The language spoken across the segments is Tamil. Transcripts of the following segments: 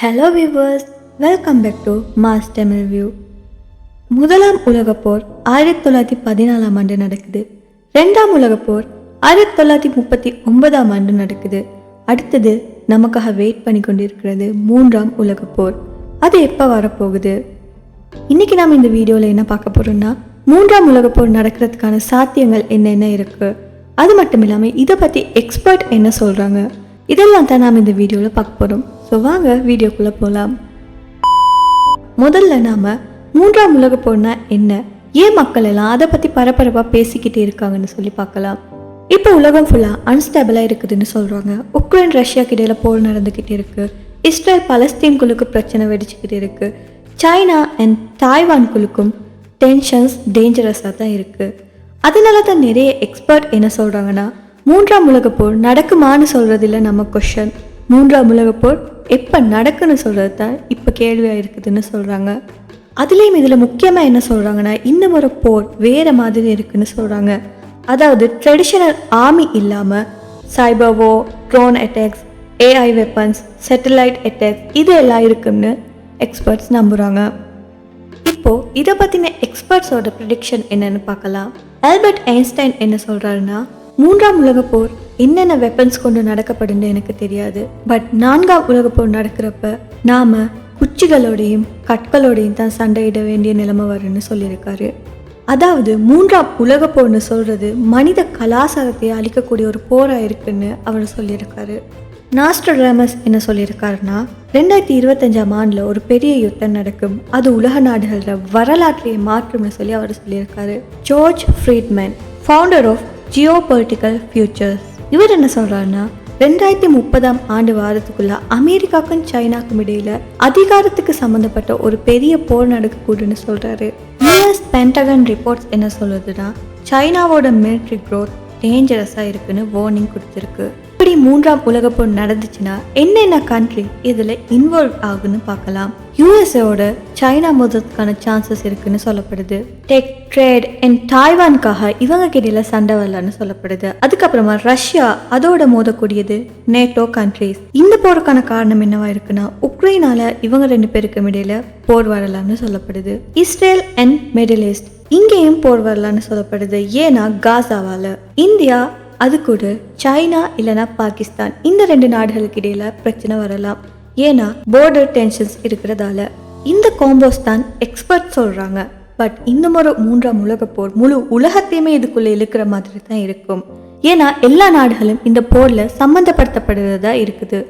Hello viewers welcome back to mass Tamil view முதலாம் உலகப் போர் ஆயிரத்தி தொள்ளாயிரத்தி பதினாலாம் ஆண்டு நடக்குது. ரெண்டாம் உலகப் போர் ஆயிரத்தி தொள்ளாயிரத்தி முப்பத்தி ஒன்பதாம் ஆண்டு நடக்குது. அடுத்தது நமக்காக வெயிட் பண்ணி கொண்டிருக்கிறது மூன்றாம் உலகப் போர் அது எப்போ வரப்போகுது? இன்னைக்கு நாம் இந்த வீடியோவில் என்ன பார்க்க போகிறோம்னா மூன்றாம் உலகப்போர் நடக்கிறதுக்கான சாத்தியங்கள் என்னென்ன இருக்குது அது மட்டும் இல்லாமல் இதை பற்றி எக்ஸ்பர்ட் என்ன சொல்கிறாங்க இதெல்லாம் தான் நாம் இந்த வீடியோவில் பார்க்க போகிறோம் ஸோ வாங்க வீடியோக்குள்ளே போகலாம் முதல்ல நாம் மூன்றாம் உலக போர்னா என்ன? ஏன் மக்கள் எல்லாம் அதை பற்றி பரபரப்பாக பேசிக்கிட்டே இருக்காங்கன்னு சொல்லி பார்க்கலாம். இப்போ உலகம் ஃபுல்லாக அன்ஸ்டேபிளாக இருக்குதுன்னு சொல்கிறாங்க உக்ரைன் ரஷ்யாக்கு இடையில போர் நடந்துக்கிட்டே இருக்குது இஸ்ரேல் பலஸ்தீன்குழுக்கு பிரச்சனை வெடிச்சுக்கிட்டு இருக்குது சைனா அண்ட் தாய்வான்குழுக்கும் டென்ஷன்ஸ் டேஞ்சரஸாக தான் இருக்குது அதனால தான் நிறைய எக்ஸ்பர்ட் என்ன சொல்கிறாங்கன்னா மூன்றாம் உலகப்போர் நடக்குமான்னு சொல்கிறதில்ல நம்ம கொஷன் மூன்றாம் உலகப்போர் எப்போ நடக்குன்னு சொல்கிறது தான் இப்போ கேள்வியாக இருக்குதுன்னு சொல்கிறாங்க அதுலேயும் இதில் முக்கியமாக என்ன சொல்கிறாங்கன்னா இந்த முறை போர் வேறு மாதிரி இருக்குன்னு சொல்கிறாங்க அதாவது ட்ரெடிஷனல் ஆர்மி இல்லாமல் cyber war drone attacks AI weapons satellite attacks இது எல்லாம் இருக்குன்னு எக்ஸ்பர்ட்ஸ் நம்புகிறாங்க இப்போ இதை பற்றின எக்ஸ்பர்ட்ஸோட ப்ரிடிக்ஷன் என்னென்னு பார்க்கலாம். ஆல்பர்ட் ஐன்ஸ்டைன் என்ன சொல்கிறாருன்னா மூன்றாம் உலகப் போர் என்னென்ன வெப்பன்ஸ் கொண்டு நடக்கப்படுன்னு எனக்கு தெரியாது. பட் நான்காம் உலக போர் நடக்கிறப்ப நாம குச்சிகளோடையும் கற்களோடையும் தான் சண்டையிட வேண்டிய நிலைமை வரும்னு சொல்லியிருக்காரு. அதாவது மூன்றாம் உலக போர்னு சொல்றது மனித கலாச்சாரத்தை அழிக்கக்கூடிய ஒரு போராக இருக்குன்னு அவர் சொல்லியிருக்காரு. நாஸ்ட்ரடாமஸ் என்ன சொல்லியிருக்காருன்னா ரெண்டாயிரத்தி இருபத்தஞ்சாம் ஆண்டில் ஒரு பெரிய யுத்தம் நடக்கும். அது உலக நாடுகளில் வரலாற்றையே மாற்றும்னு சொல்லி அவர் சொல்லியிருக்காரு. George Friedman founder of geopolitical futures இவர் என்ன சொல்கிறாருன்னா ரெண்டாயிரத்தி முப்பதாம் ஆண்டு வாரத்துக்குள்ள அமெரிக்காவுக்கும் சைனாக்கும் இடையில அதிகாரத்துக்கு சம்பந்தப்பட்ட ஒரு பெரிய போர் நடக்கக்கூடுன்னு சொல்றாரு. யூஎஸ் பென்டகன் ரிப்போர்ட்ஸ் என்ன சொல்லுதுன்னா சைனாவோட மிலிட்ரி க்ரோத் டேஞ்சரஸாக இருக்குன்னு வார்னிங் கொடுத்துருக்கு. இப்படி மூன்றாம் உலகப்போர் நடந்துச்சுன்னா என்னென்ன கண்ட்ரி இதில் இன்வால்வ் ஆகுன்னு பார்க்கலாம். யூஎஸ்ஏவோட சைனா மோதத்துக்கான சான்சஸ் இருக்குன்னு சொல்லப்படுது. டெக் ட்ரேட் அண்ட் டாய்வான்காக இவங்க கிட்ட சண்டை வரலான்னு சொல்லப்படுது. அதுக்கப்புறமா ரஷ்யா அதோட மோதக்கூடியது நேட்டோ கண்ட்ரிஸ் இந்த போருக்கான காரணம் என்னவா இருக்குன்னா உக்ரைனால இவங்க ரெண்டு பேருக்கும் இடையில போர் வரலாம்னு சொல்லப்படுது. இஸ்ரேல் அண்ட் மிடில் ஈஸ்ட் இங்கேயும் போர் வரலான்னு சொல்லப்படுது. ஏன்னா காசாவால. இந்தியா அது கூட சைனா இல்லைன்னா பாகிஸ்தான் இந்த ரெண்டு நாடுகளுக்கு இடையில பிரச்சனை வரலாம். ஏன்னா போர்டர் டென்ஷன்ஸ் இருக்கிறதால. இந்த காம்போஸ் தான் எக்ஸ்பர்ட் சொல்றாங்க. பட் இந்த முறை மூன்றாம் உலக போர் முழு உலகத்தையுமே இதுக்குள்ள இழுக்கிற மாதிரி தான் இருக்கும். ஏன்னா எல்லா நாடுகளும் இந்த போர்ல சம்பந்தப்படுத்தப்படுறதா இருக்குது.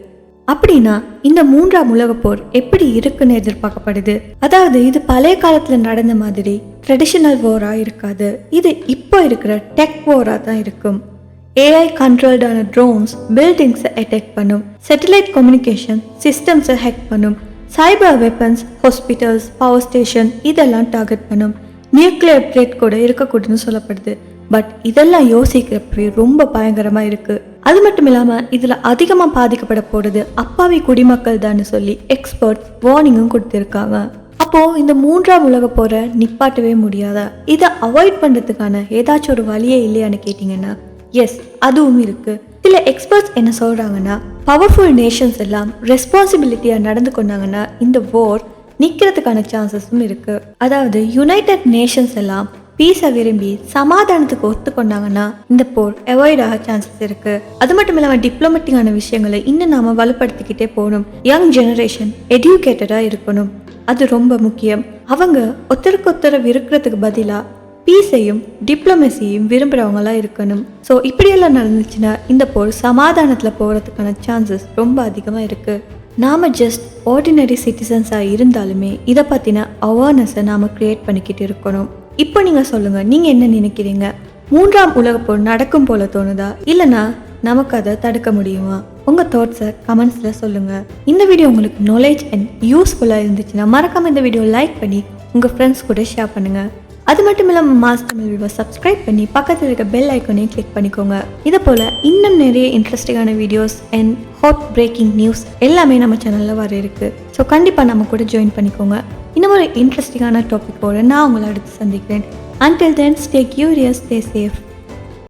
அப்படின்னா இந்த மூன்றாம் உலக போர் எப்படி இருக்குன்னு எதிர்பார்க்கப்படுது? அதாவது இது பழைய காலத்துல நடந்த மாதிரி ட்ரெடிஷனல் போரா இருக்காது. இது இப்போ இருக்கிற டெக் போரா தான் இருக்கும். ஏஐ கண்ட்ரோல்டான ட்ரோன்ஸ் பில்டிங்ஸை அட்டாக் பண்ணும் சேட்டலைட் கம்யூனிகேஷன் சிஸ்டம்ஸை ஹேக் பண்ணும் cyber weapons hospitals power station இதெல்லாம் டார்கெட் பண்ணும் நியூக்ளியர் த்ரெட் கூட இருக்கக்கூடாதுன்னு சொல்லப்படுது. பட் இதெல்லாம் யோசிக்கிறப்பவே ரொம்ப பயங்கரமா இருக்கு. அது மட்டும் இல்லாம இதுல அதிகமா பாதிக்கப்பட போகிறது அப்பாவி குடிமக்கள் தான் சொல்லி எக்ஸ்பர்ட் வார்னிங்கும் கொடுத்திருக்காங்க. அப்போ இந்த மூன்றாம் உலக போற நிப்பாட்டவே முடியாதா? இதை அவாய்ட் பண்றதுக்கான ஏதாச்சும் ஒரு வழியே இல்லையான்னு கேட்டிங்கன்னா எஸ் அதுவும் இருக்கு. சில எக்ஸ்பர்ட்ஸ் என்ன சொல்றாங்கன்னா பவர்ஃபுல் நேஷன்ஸ் எல்லாம் ரெஸ்பான்சிபிலிட்டியா நடந்து கொண்டாங்கன்னா இந்த வார் நிக்கிறதுக்கான சான்சஸும் இருக்கு. அதாவது யுனைடெட் நேஷன்ஸ் எல்லாம் பீஸை விரும்பி சமாதானத்துக்கு ஒத்துக்கொண்டாங்கன்னா இந்த போர் அவாய்ட் ஆக சான்சஸ் இருக்கு. அது மட்டும் இல்லாமல் டிப்ளமெட்டிக்கான விஷயங்களை இன்னும் நாம வலுப்படுத்திக்கிட்டே போகணும். யங் ஜெனரேஷன் எடியூகேட்டடா இருக்கணும். அது ரொம்ப முக்கியம். அவங்க ஒருத்தருக்கு ஒருத்தரை விருக்கிறதுக்கு பதிலாக பீஸையும் டிப்ளமசியையும் விரும்புகிறவங்களா இருக்கணும். ஸோ இப்படியெல்லாம் நடந்துச்சுன்னா இந்த போர் சமாதானத்தில் போகிறதுக்கான சான்சஸ் ரொம்ப அதிகமாக இருக்குது நாம் ஜஸ்ட் ஆர்டினரி சிட்டிசன்ஸாக இருந்தாலுமே இதை பற்றின அவேர்னஸை நாம் க்ரியேட் பண்ணிக்கிட்டு இருக்கணும். இப்போ நீங்கள் சொல்லுங்கள் நீங்கள் என்ன நினைக்கிறீங்க? மூன்றாம் உலகப்போர் நடக்கும் போல தோணுதா? இல்லைனா நமக்கு அதை தடுக்க முடியுமா? உங்கள் தாட்ஸை கமெண்ட்ஸில் சொல்லுங்கள் இந்த வீடியோ உங்களுக்கு நாலேஜ் அண்ட் யூஸ்ஃபுல்லாக இருந்துச்சுன்னா மறக்காம இந்த வீடியோ லைக் பண்ணி உங்கள் ஃப்ரெண்ட்ஸ் கூட ஷேர் பண்ணுங்கள் அது மட்டும் இல்லாமல் மாஸ் தமிழ் வீடியோ சப்ஸ்கிரைப் பண்ணி பக்கத்தில் இருக்க பெல் ஐக்கோனையும் கிளிக் பண்ணிக்கோங்க. இதை போல் இன்னும் நிறைய இன்ட்ரெஸ்டிங்கான videos and hot breaking news எல்லாமே நம்ம சேனலில் வர இருக்கு. ஸோ கண்டிப்பாக நம்ம கூட ஜாயின் பண்ணிக்கோங்க. இன்னும் ஒரு இன்ட்ரெஸ்டிங்கான டாப்பிக்கோட நான் உங்களை அடுத்து சந்திக்கிறேன். Until then stay curious stay safe